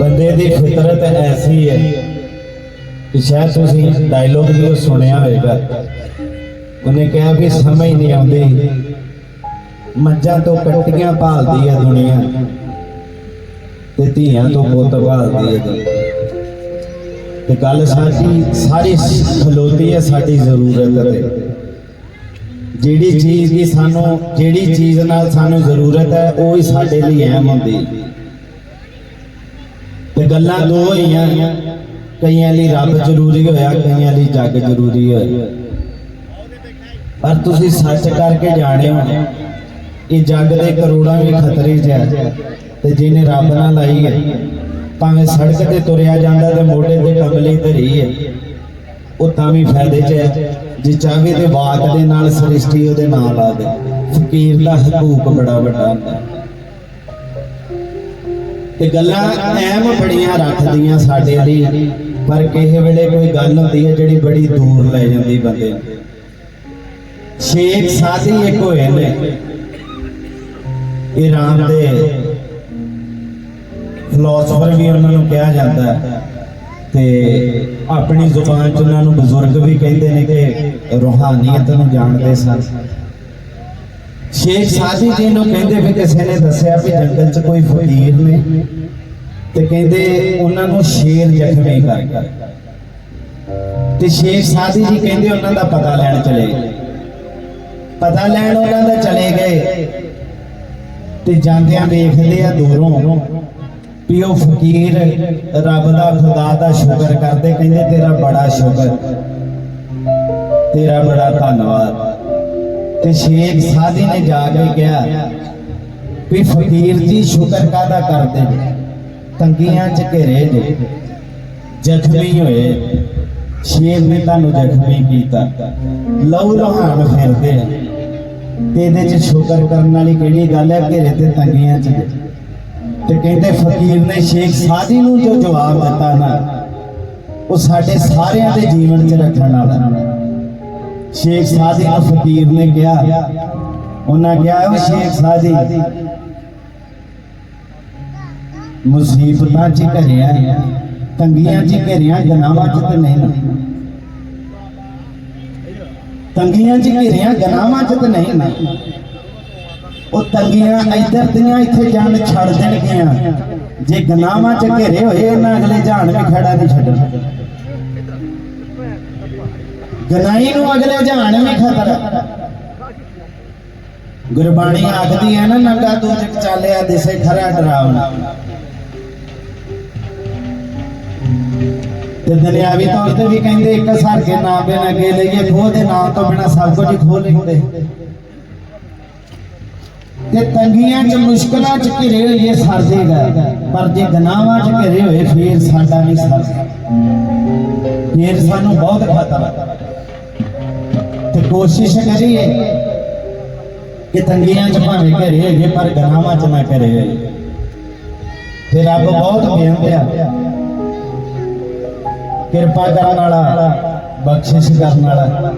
ਬੰਦੇ ਦੀ ਫਿਤਰਤ ਐਸੀ ਹੈ ਕਿ ਸ਼ਾਇਦ ਤੁਸੀਂ ਡਾਇਲੋਗ ਵੀ ਸੁਣਿਆ ਹੋਵੇਗਾ। ਉਹਨੇ ਕਿਹਾ ਵੀ ਸਮਝ ਨਹੀਂ ਆਉਂਦੀ। ਮੱਝਾਂ ਤੋਂ ਕੱਟੀਆਂ ਭਾਲਦੀ ਹੈ ਦੁਨੀਆ ਤੇ ਧੀਆਂ ਤੋਂ ਪੁੱਤ ਭਾਲਦੀ ਹੈ ਤੇ ਗੱਲ ਸਾਡੀ, ਸਾਰੀ ਖਲੋਤੀ ਹੈ ਸਾਡੀ ਜ਼ਰੂਰਤ ਤੇ। ਜਿਹੜੀ ਚੀਜ਼ ਦੀ ਸਾਨੂੰ, ਜਿਹੜੀ ਚੀਜ਼ ਨਾਲ ਸਾਨੂੰ ਜ਼ਰੂਰਤ ਹੈ, ਉਹ ਹੀ ਸਾਡੇ ਲਈ ਅਹਿਮ ਹੁੰਦੀ। ਤੇ ਗੱਲਾਂ ਦੋ ਹੋਈਆਂ, ਕਈਆਂ ਲਈ ਰੱਬ ਜ਼ਰੂਰੀ ਹੋਇਆ, ਕਈਆਂ ਲਈ ਜੱਗ ਜ਼ਰੂਰੀ ਹੋਇਆ। ਪਰ ਤੁਸੀਂ ਸੱਚ ਕਰਕੇ ਜਾਣਿਓ, ਇਹ ਜੱਗ ਦੇ ਕਰੋੜਾਂ ਵੀ ਖਤਰੇ 'ਚ ਹੈ ਤੇ ਜਿਹਨੇ ਰੱਬ ਨਾਲ ਲਾਈ ਹੈ, ਭਾਵੇਂ ਸੜਕ ਤੇ ਤੁਰਿਆ ਜਾਂਦਾ ਤੇ ਮੋਢੇ ਤੇ ਕਮਲੀ ਧਰੀ ਹੈ, ਉਹ ਤਾਂ ਵੀ ਫਾਇਦੇ 'ਚ ਹੈ ਜੇ ਚਾਹੇ ਤੇ ਵਾਕ ਦੇ ਨਾਲ ਸ੍ਰਿਸ਼ਟੀ ਉਹਦੇ ਨਾਲ ਲਾ ਦੇ ਫਕੀਰ ਦਾ ਹਕੂਕ ਬੜਾ ਵੱਡਾ ਹੁੰਦਾ। ਤੇ ਗੱਲਾਂ ਐਮ ਬੜੀਆਂ ਰੱਖਦੀਆਂ ਸਾਡੇ ਲਈ, ਪਰ ਕਿਸੇ ਵੇਲੇ ਕੋਈ ਗੱਲ ਹੁੰਦੀ ਹੈ ਜਿਹੜੀ ਬੜੀ ਦੂਰ ਲੈ ਜਾਂਦੀ ਬੰਦੇ ਨੂੰ। ਸ਼ੇਖ ਸਾਦੀ ਇੱਕ ਹੋਏ ਨੇ ਇਰਾਨ ਦੇ ਫਿਲਾਸਫਰ ਵੀ ਉਹਨਾਂ ਨੂੰ ਕਿਹਾ ਜਾਂਦਾ ਹੈ ਤੇ ਆਪਣੀ ਜ਼ੁਬਾਨ 'ਚ ਉਹਨਾਂ ਨੂੰ ਬਜ਼ੁਰਗ ਵੀ ਕਹਿੰਦੇ ਨੇ ਕਿ ਰੂਹਾਨੀਅਤ ਨੂੰ ਜਾਣਦੇ ਸਨ। ਸ਼ੇਖ ਸਾਦੀ ਜੀ ਨੂੰ ਕਹਿੰਦੇ ਵੀ ਕਿਸੇ ਨੇ ਦੱਸਿਆ ਵੀ ਜੰਗਲ 'ਚ ਕੋਈ ਫਕੀਰ ਨੇ ਤੇ ਕਹਿੰਦੇ ਉਹਨਾਂ ਨੂੰ ਸ਼ੇਰ ਜ਼ਖਮੀ ਕਰ ਤੇ ਸ਼ੇਖ ਸਾਦੀ ਜੀ ਕਹਿੰਦੇ ਉਹਨਾਂ ਦਾ ਪਤਾ ਲੈਣ ਚਲੇ ਗਏ। ਪਤਾ ਲੈਣ ਉਹਨਾਂ ਦਾ ਚਲੇ ਗਏ ਤੇ ਜਾਂਦਿਆਂ ਵੇਖਦੇ ਆ ਦੂਰੋਂ ਵੀ ਉਹ ਫਕੀਰ ਰੱਬ ਦਾ ਖੁਦਾ ਦਾ ਸ਼ੁਕਰ ਕਰਦੇ, ਕਹਿੰਦੇ ਤੇਰਾ ਬੜਾ ਸ਼ੁਕਰ, ਤੇਰਾ ਬੜਾ ਧੰਨਵਾਦ। ਤੇ ਸ਼ੇਖ ਸਾਦੀ ਨੇ ਜਾ ਕੇ ਕਿਹਾ ਵੀ ਫਕੀਰ ਜੀ ਸ਼ੁਕਰ ਕਾਦਾ ਕਰਦੇ ਨੇ? ਤੰਗੀਆਂ ਚ ਘੇਰੇ ਜੇ ਜ਼ਖਮੀ ਹੋਏ। ਸ਼ੇਰ ਨੇ ਤੁਹਾਨੂੰ ਜ਼ਖਮੀ ਕੀਤਾ। ਲਹੂ ਲਹਾਨ ਫਿਰਦੇ ਆ ਤੇ ਇਹਦੇ ਚ ਸ਼ੁਕਰ ਕਰਨ ਵਾਲੀ ਕਿਹੜੀ ਗੱਲ ਹੈ? ਘੇਰੇ ਤੇ ਤੰਗੀਆਂ ਚ ਤੇ ਕਹਿੰਦੇ ਫਕੀਰ ਨੇ ਸ਼ੇਖ ਸਾਦੀ ਨੂੰ ਜੋ ਜਵਾਬ ਦਿੱਤਾ ਨਾ, ਉਹ ਸਾਡੇ ਸਾਰਿਆਂ ਦੇ ਜੀਵਨ 'ਚ ਰੱਖਣ ਵਾਲਾ। ਸ਼ੇਖ ਸਾਦੀ ਫਕੀਰ ਨੇ ਕਿਹਾ। ਉਹਨਾਂ ਕਿਹਾ ਉਹ ਸ਼ੇਖ ਸਾਦੀ, ਮੁਸੀਬਤਾਂ 'ਚ ਘਰਿਆ ਤੰਗੀਆਂ 'ਚ ਘਰਿਆ ਗਨਾਵਾਂ 'ਚ ਤੇ ਨਹੀਂ ਤੰਗੀਆਂ 'ਚ ਘਿਰਿਆ ਗਨਾਵਾਂ 'ਚ ਤੇ ਨਹੀਂ ਉਹ ਤੰਗੀਆਂ ਇੱਧਰ ਦੀਆਂ ਇੱਥੇ ਜਾਣ ਛੱਡ ਦੇਣਗੀਆਂ। ਜੇ ਗਨਾਵਾਂ 'ਚ ਘਿਰੇ ਹੋਏ, ਉਹਨਾਂ ਅਗਲੇ ਜਾਣ ਵੀ ਖੜਾ ਨਹੀਂ ਛੱਡਣਾ। ਗਨਾਈ ਨੂੰ ਅਗਲੇ ਜਾਣ ਵੀ ਖਤਰਾ। ਗੁਰਬਾਣੀ ਆਖਦੀ ਹੈ ਨਾ, ਨੰਗਾ ਤੂੰ ਚਾਲਿਆ ਦਿਸੇ ਖਰਾ ਡਰਾਵਣਾ ਤੇ ਦੁਨਿਆਵੀ ਤੌਰ ਤੇ ਵੀ ਕਹਿੰਦੇ, ਇੱਕ ਸਰ ਕੇ ਨਾਮ ਬਿਨਾ ਕੇ ਲਈਏ ਖੋਹ ਦੇ ਨਾਮ ਤੋਂ ਬਿਨਾ ਸਭ ਕੁਝ ਖੋਹ ਲੈਂਦੇ ਤੇ ਤੰਗੀਆਂ ਚ, ਮੁਸ਼ਕਲਾਂ ਚ ਘਿਰੇ ਹੋਏ ਸਰ ਦੇਗਾ ਪਰ ਜੇ ਗਨਾਵਾਂ ਚ ਘਿਰੇ ਹੋਏ, ਫੇਰ ਸਾਡਾ ਨਹੀਂ ਸਰ। ਫੇਰ ਸਾਨੂੰ ਬਹੁਤ ਖਤਰਾ। ਕੋਸ਼ਿਸ਼ ਕਰੀਏ ਕਿ ਤੰਗੀਆਂ ਚ ਭਾਵੇਂ ਘਰੇ ਹੈਗੇ, ਪਰ ਗਨਾਵਾਂ ਚ ਨਾ ਘਰੇ ਹੋਈਏ ਤੇ ਰੱਬ ਬਹੁਤ ਬੇਅੰਤ ਆ। ਕਿਰਪਾ ਕਰਨ ਵਾਲਾ, ਬਖਸ਼ਿਸ਼ ਕਰਨ ਵਾਲਾ।